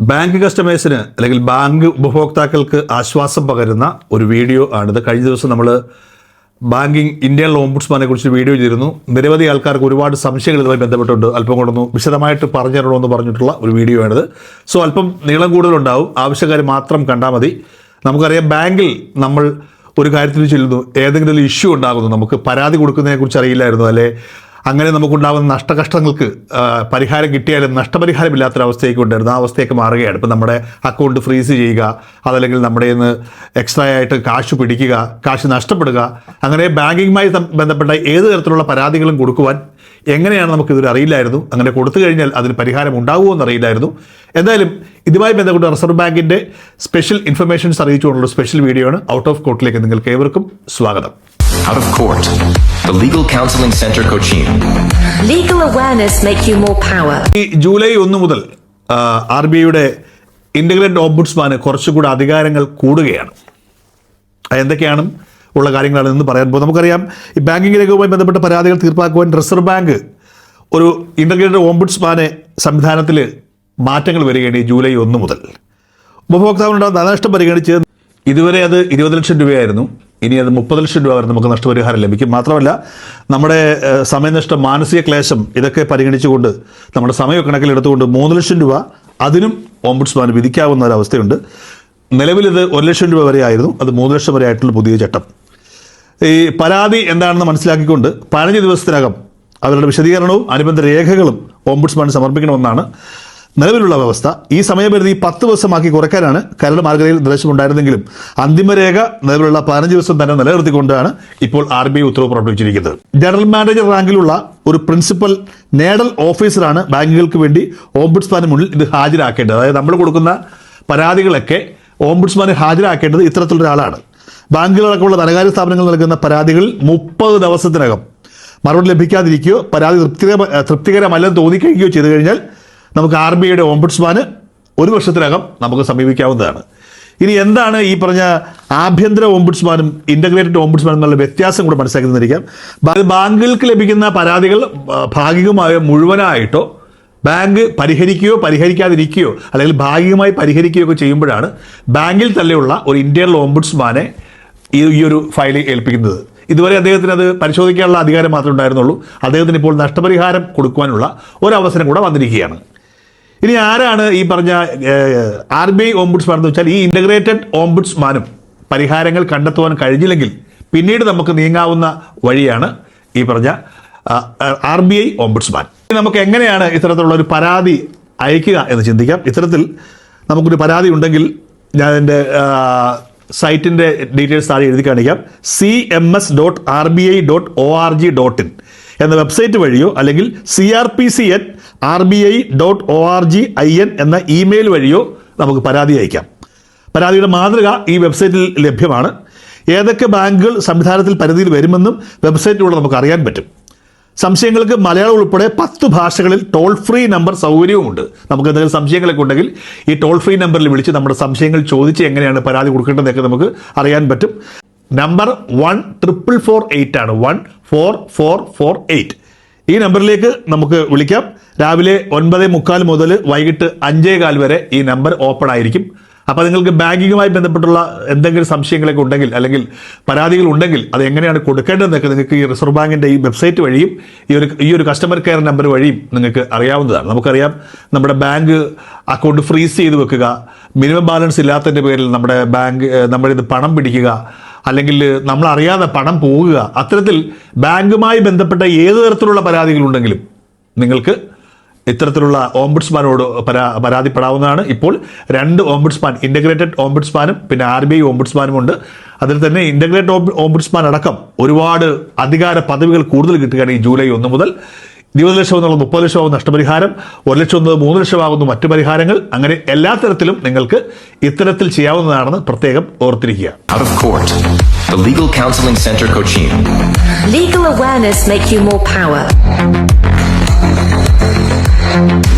Bank കസ്റ്റമേഴ്സിന് അല്ലെങ്കിൽ bank ഉപഭോക്താക്കൾക്ക് ആശ്വാസം പകരുന്ന ഒരു വീഡിയോ ആണിത്. കഴിഞ്ഞ ദിവസം നമ്മൾ ബാങ്കിങ് ഇന്ത്യൻ ഓംബുഡ്സ്മാനെ കുറിച്ച് വീഡിയോ ചെയ്തിരുന്നു. നിരവധി ആൾക്കാർക്ക് ഒരുപാട് സംശയങ്ങൾ ഇതുമായി ബന്ധപ്പെട്ടുണ്ട്. അല്പം കൊണ്ടൊന്ന് വിശദമായിട്ട് പറഞ്ഞു തരണമെന്ന് പറഞ്ഞിട്ടുള്ള ഒരു വീഡിയോ ആണിത്. സോ അല്പം നീളം കൂടുതലുണ്ടാവും. ആവശ്യക്കാർ മാത്രം കണ്ടാൽ മതി. നമുക്കറിയാം ബാങ്കിൽ നമ്മൾ ഒരു കാര്യത്തിൽ ചെല്ലുന്നു. ഏതെങ്കിലും ഒരു ഇഷ്യൂ ഉണ്ടാകുന്നു. നമുക്ക് പരാതി കൊടുക്കുന്നതിനെക്കുറിച്ച് അറിയില്ലായിരുന്നു. അല്ലെ? അങ്ങനെ നമുക്കുണ്ടാകുന്ന നഷ്ടകഷ്ടങ്ങൾക്ക് പരിഹാരം കിട്ടിയാലും നഷ്ടപരിഹാരമില്ലാത്തൊരവസ്ഥയൊക്കെ ഉണ്ടായിരുന്നു ആ അവസ്ഥയൊക്കെ മാറുകയാണ്. ഇപ്പം നമ്മുടെ അക്കൗണ്ട് ഫ്രീസ് ചെയ്യുക അതല്ലെങ്കിൽ നമ്മുടെ നിന്ന് എക്സ്ട്രാ ആയിട്ട് കാശ് പിടിക്കുക കാശ് നഷ്ടപ്പെടുക അങ്ങനെ ബാങ്കിങ്ങുമായി ബന്ധപ്പെട്ട ഏത് തരത്തിലുള്ള പരാതികളും കൊടുക്കുവാൻ എങ്ങനെയാണ് നമുക്ക് ഇതൊരു അറിയില്ലായിരുന്നു? അങ്ങനെ കൊടുത്തു കഴിഞ്ഞാൽ അതിന് പരിഹാരം ഉണ്ടാകുമോ എന്ന് അറിയില്ലായിരുന്നു എന്തായാലും ഇതുമായി ബന്ധപ്പെട്ട് റിസർവ് ബാങ്കിന്റെ സ്പെഷ്യൽ ഇൻഫർമേഷൻസ് അറിയിച്ചുകൊണ്ടുള്ള സ്പെഷ്യൽ വീഡിയോ ആണ് ഔട്ട് ഓഫ് കോർട്ടിലേക്ക് നിങ്ങൾക്ക് ഏവർക്കും സ്വാഗതം. Out of Court, the Legal Counseling Center Cochin. Legal awareness make you more power. ഈ ജൂലൈ ഒന്ന് മുതൽ ആർ ബി ഐയുടെ ഇന്റഗ്രേറ്റഡ് ഓംബുഡ്സ്മാന് കുറച്ചുകൂടി അധികാരങ്ങൾ കൂടുകയാണ്. എന്തൊക്കെയാണ് ഉള്ള കാര്യങ്ങളാണ് ഇന്ന് പറയാൻ പോകുന്നത്. നമുക്കറിയാം ഈ ബാങ്കിംഗ് രംഗവുമായി ബന്ധപ്പെട്ട പരാതികൾ തീർപ്പാക്കുവാൻ റിസർവ് ബാങ്ക് ഒരു ഇന്റഗ്രേറ്റഡ് ഓംബുഡ്സ്മാനെ സംവിധാനത്തിൽ മാറ്റങ്ങൾ വരികയാണ് ഈ ജൂലൈ ഒന്ന് മുതൽ. ഉപഭോക്താവിനുണ്ടാകുന്ന ധനനഷ്ടം പരിഗണിച്ച് ഇതുവരെ അത് ഇരുപത് ലക്ഷം രൂപയായിരുന്നു. ഇനി അത് മുപ്പത് ലക്ഷം രൂപ വരെ നമുക്ക് നഷ്ടപരിഹാരം ലഭിക്കും. മാത്രമല്ല നമ്മുടെ സമയനഷ്ടം മാനസിക ക്ലേശം ഇതൊക്കെ പരിഗണിച്ചുകൊണ്ട് നമ്മുടെ സമയം കണക്കിലെടുത്തുകൊണ്ട് മൂന്ന് ലക്ഷം രൂപ അതിനും ഓംബുഡ്സ്മാൻ വിധിക്കാവുന്ന ഒരവസ്ഥയുണ്ട് നിലവിലിത് ഒരു ലക്ഷം രൂപ വരെ ആയിരുന്നു. അത് മൂന്ന് ലക്ഷം വരെ ആയിട്ടുള്ള പുതിയ ചട്ടം. ഈ പരാതി എന്താണെന്ന് മനസ്സിലാക്കിക്കൊണ്ട് പതിനഞ്ച് ദിവസത്തിനകം അവരുടെ വിശദീകരണവും അനുബന്ധ രേഖകളും ഓംബുഡ്സ്മാൻ സമർപ്പിക്കണമെന്നാണ് നിലവിലുള്ള വ്യവസ്ഥ. ഈ സമയപരിധി പത്ത് ദിവസമാക്കി കുറയ്ക്കാനാണ് കരട് മാർഗരയിൽ നിർദ്ദേശമുണ്ടായിരുന്നെങ്കിലും അന്തിമരേഖ നിലവിലുള്ള പതിനഞ്ച് ദിവസം തന്നെ നിലനിർത്തിക്കൊണ്ടാണ് ഇപ്പോൾ ആർ ബി ഐ ഉത്തരവ് പുറപ്പെടുവിച്ചിരിക്കുന്നത്. ജനറൽ മാനേജർ റാങ്കിലുള്ള ഒരു പ്രിൻസിപ്പൽ നേഡൽ ഓഫീസറാണ് ബാങ്കുകൾക്ക് വേണ്ടി ഓംബുഡ്സ്മാന് മുന്നിൽ ഇത് ഹാജരാക്കേണ്ടത്. അതായത് നമ്മൾ കൊടുക്കുന്ന പരാതികളൊക്കെ ഓംബുഡ്സ്മാന് ഹാജരാക്കേണ്ടത് ഇത്തരത്തിലൊരാളാണ്. ബാങ്കുകളടക്കമുള്ള ധനകാര്യ സ്ഥാപനങ്ങൾ നൽകുന്ന പരാതികൾ മുപ്പത് ദിവസത്തിനകം. മറുപടി ലഭിക്കാതിരിക്കുകയോ പരാതി തൃപ്തികര തൃപ്തികരമല്ലെന്ന് തോന്നിക്കഴിക്കുകയോ ചെയ്തു കഴിഞ്ഞാൽ നമുക്ക് ആർ ബി ഐയുടെ ഓംബുഡ്സ്മാന് ഒരു വർഷത്തിനകം നമുക്ക് സമീപിക്കാവുന്നതാണ്. ഇനി എന്താണ് ഈ പറഞ്ഞ ആഭ്യന്തര ഓംബുഡ്സ്മാനും ഇന്റഗ്രേറ്റഡ് ഓംബുഡ്സ്മാനും എന്നുള്ള വ്യത്യാസം കൂടെ മനസ്സിലാക്കി തന്നിരിക്കാം ബാങ്കുകൾക്ക് ലഭിക്കുന്ന പരാതികൾ ഭാഗികമായോ മുഴുവനായിട്ടോ ബാങ്ക് പരിഹരിക്കുകയോ പരിഹരിക്കാതിരിക്കുകയോ അല്ലെങ്കിൽ ഭാഗികമായി പരിഹരിക്കുകയോ ഒക്കെ ചെയ്യുമ്പോഴാണ് ബാങ്കിൽ തന്നെയുള്ള ഒരു ഇന്ത്യൻ ഓംബുഡ്സ്മാനെ ഈ ഒരു ഫയൽ ഏൽപ്പിക്കുന്നത്. ഇതുവരെ അദ്ദേഹത്തിന് അത് പരിശോധിക്കാനുള്ള അധികാരം മാത്രമേ ഉണ്ടായിരുന്നുള്ളൂ. അദ്ദേഹത്തിന് ഇപ്പോൾ നഷ്ടപരിഹാരം കൊടുക്കുവാനുള്ള ഒരു അവസരം കൂടെ വന്നിരിക്കുകയാണ്. ഇനി ആരാണ് ഈ പറഞ്ഞ ആർ ബി ഐ ഓംബുഡ്സ്മാൻ എന്ന് വെച്ചാൽ ഈ ഇന്റഗ്രേറ്റഡ് ഓംബുഡ്സ്മാനും പരിഹാരങ്ങൾ കണ്ടെത്തുവാൻ കഴിഞ്ഞില്ലെങ്കിൽ പിന്നീട് നമുക്ക് നീങ്ങാവുന്ന വഴിയാണ് ഈ പറഞ്ഞ ആർ ബി ഐ ഓംബുഡ്സ്മാൻ നമുക്ക് എങ്ങനെയാണ് ഇത്തരത്തിലുള്ള ഒരു പരാതി അയക്കുക എന്ന് ചിന്തിക്കാം. ഇത്തരത്തിൽ നമുക്കൊരു പരാതി ഉണ്ടെങ്കിൽ ഞാൻ എന്റെ സൈറ്റിന്റെ ഡീറ്റെയിൽസ് താഴെ എഴുതി കാണിക്കാം. C M S dot R B I dot O R G dot in എന്ന വെബ്സൈറ്റ് വഴിയോ അല്ലെങ്കിൽ C R P C at R B I dot O R G I N എന്ന ഇമെയിൽ വഴിയോ നമുക്ക് പരാതി അയക്കാം. പരാതിയുടെ മാതൃക ഈ വെബ്സൈറ്റിൽ ലഭ്യമാണ്. ഏതൊക്കെ ബാങ്കുകൾ സംവിധാനത്തിൽ പരിധിയിൽ വരുമെന്നും വെബ്സൈറ്റിലൂടെ നമുക്ക് അറിയാൻ പറ്റും. സംശയങ്ങൾക്ക് മലയാളം ഉൾപ്പെടെ പത്ത് ഭാഷകളിൽ ടോൾ ഫ്രീ നമ്പർ സൗകര്യവുമുണ്ട്. നമുക്ക് എന്തെങ്കിലും സംശയങ്ങളൊക്കെ ഉണ്ടെങ്കിൽ ഈ ടോൾ ഫ്രീ നമ്പറിൽ വിളിച്ച് നമ്മുടെ സംശയങ്ങൾ ചോദിച്ച് എങ്ങനെയാണ് പരാതി കൊടുക്കേണ്ടതെന്നൊക്കെ നമുക്ക് അറിയാൻ പറ്റും. Number one triple four eight ആണ്. One four four four eight ഈ നമ്പറിലേക്ക് നമുക്ക് വിളിക്കാം. രാവിലെ ഒൻപത് മുക്കാൽ മുതൽ വൈകിട്ട് അഞ്ചേ കാൽ വരെ ഈ നമ്പർ ഓപ്പൺ ആയിരിക്കും. അപ്പോൾ നിങ്ങൾക്ക് ബാങ്കിങ്ങുമായി ബന്ധപ്പെട്ടുള്ള എന്തെങ്കിലും സംശയങ്ങളൊക്കെ ഉണ്ടെങ്കിൽ അല്ലെങ്കിൽ പരാതികൾ ഉണ്ടെങ്കിൽ അത് എങ്ങനെയാണ് കൊടുക്കേണ്ടതെന്നൊക്കെ നിങ്ങൾക്ക് ഈ റിസർവ് ബാങ്കിന്റെ ഈ വെബ്സൈറ്റ് വഴിയും ഈ ഒരു ഈ ഒരു കസ്റ്റമർ കെയർ നമ്പർ വഴിയും നിങ്ങൾക്ക് അറിയാവുന്നതാണ്. നമുക്കറിയാം നമ്മുടെ ബാങ്ക് അക്കൗണ്ട് ഫ്രീസ് ചെയ്ത് വെക്കുക മിനിമം ബാലൻസ് ഇല്ലാത്തതിന്റെ പേരിൽ നമ്മുടെ ബാങ്ക് ഇത് പണം പിടിക്കുക അല്ലെങ്കിൽ നമ്മൾ അറിയാതെ പണം പോകുക. അത്തരത്തിൽ ബാങ്കുമായി ബന്ധപ്പെട്ട ഏത് തരത്തിലുള്ള പരാതികളുണ്ടെങ്കിലും നിങ്ങൾക്ക് ഇത്തരത്തിലുള്ള ഓംബുഡ്സ്മാനോട് പരാ പരാതിപ്പെടാവുന്നതാണ്. ഇപ്പോൾ രണ്ട് ഓംബുഡ്സ്മാൻ ഇന്റഗ്രേറ്റഡ് ഓംബുഡ്സ്മാനും പിന്നെ ആർ ബി ഐ ഓംബുഡ്സ്മാനും ഉണ്ട്. അതിൽ തന്നെ ഇന്റഗ്രേറ്റഡ് ഓംബുഡ്സ്മാൻ അടക്കം ഒരുപാട് അധികാര പദവികൾ കൂടുതൽ കിട്ടുകയാണ് ഈ ജൂലൈ ഒന്ന് മുതൽ. ഇരുപത് ലക്ഷം എന്നുള്ള മുപ്പത് ലക്ഷമാകുന്ന നഷ്ടപരിഹാരം ഒരു ലക്ഷം എന്നത് മൂന്ന് ലക്ഷമാകുന്നു മറ്റു പരിഹാരങ്ങൾ. അങ്ങനെ എല്ലാ തരത്തിലും നിങ്ങൾക്ക് ഇത്തരത്തിൽ ചെയ്യാവുന്നതാണെന്ന് പ്രത്യേകം ഓർത്തിരിക്കുക. The Legal Counseling Center Cochin. Legal awareness make you more power. Thank